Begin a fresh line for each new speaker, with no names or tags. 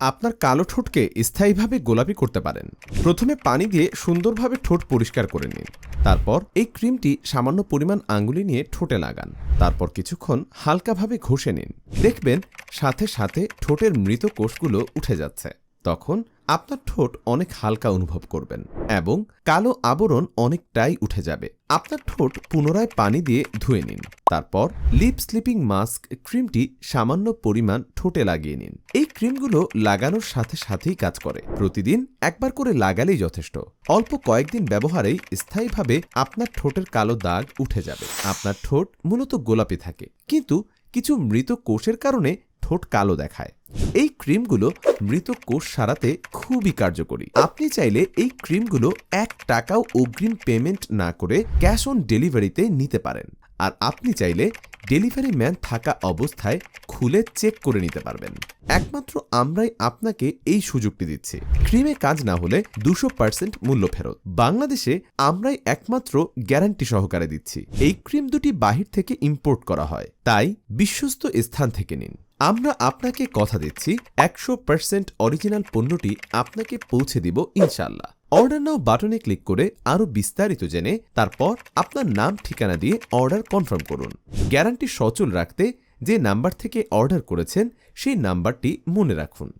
আপনার কালো ঠোঁটকে স্থায়ীভাবে গোলাপি করতে পারেন। প্রথমে পানি দিয়ে সুন্দরভাবে ঠোঁট পরিষ্কার করে নিন। তারপর এই ক্রিমটি সামান্য পরিমাণ আঙ্গুলি নিয়ে ঠোঁটে লাগান। তারপর কিছুক্ষণ হালকাভাবে ঘষে নিন। দেখবেন সাথে সাথে ঠোঁটের মৃত কোষগুলো উঠে যাচ্ছে। তখন আপনার ঠোঁট অনেক হালকা অনুভব করবেন এবং কালো আবরণ অনেকটাই উঠে যাবে। আপনার ঠোঁট পুনরায় পানি দিয়ে ধুয়ে নিন। তারপর লিপ স্লিপিং মাস্ক ক্রিমটি সামান্য পরিমাণ ঠোঁটে লাগিয়ে নিন। এই ক্রিমগুলো লাগানোর সাথে সাথেই কাজ করে। প্রতিদিন একবার করে লাগালেই যথেষ্ট। অল্প কয়েকদিন ব্যবহারেই স্থায়ীভাবে আপনার ঠোঁটের কালো দাগ উঠে যাবে। আপনার ঠোঁট মূলত গোলাপি থাকে। কিন্তু কিছু মৃত কোষের কারণে ঠোঁট কালো দেখায়। এই ক্রিমগুলো মৃত কোষ সারাতে খুবই কার্যকরী। আপনি চাইলে এই ক্রিমগুলো এক টাকাও অগ্রিম পেমেন্ট না করে ক্যাশ অন ডেলিভারিতে নিতে পারেন। আর আপনি চাইলে ডেলিভারি ম্যান থাকা অবস্থায় খুলে চেক করে নিতে পারবেন। একমাত্র আমরাই আপনাকে এই সুযোগটি দিচ্ছি। ক্রিমে কাজ না হলে দুশো পার্সেন্ট মূল্য ফেরত। বাংলাদেশে আমরাই একমাত্র গ্যারান্টি সহকারে দিচ্ছি। এই ক্রিম দুটি বাহির থেকে ইম্পোর্ট করা হয়। তাই বিশ্বস্ত স্থান থেকে নিন। আমরা আপনাকে কথা দিচ্ছি একশো পার্সেন্ট অরিজিনাল পণ্যটি আপনাকে পৌঁছে দিব ইনশাল্লাহ অর্ডার নাও বাটনে ক্লিক করে আরও বিস্তারিত জেনে তারপর আপনার নাম, ঠিকানা দিয়ে অর্ডার কনফার্ম করুন। গ্যারান্টি সচল রাখতে যে নাম্বার থেকে অর্ডার করেছেন সেই নাম্বারটি মনে রাখুন।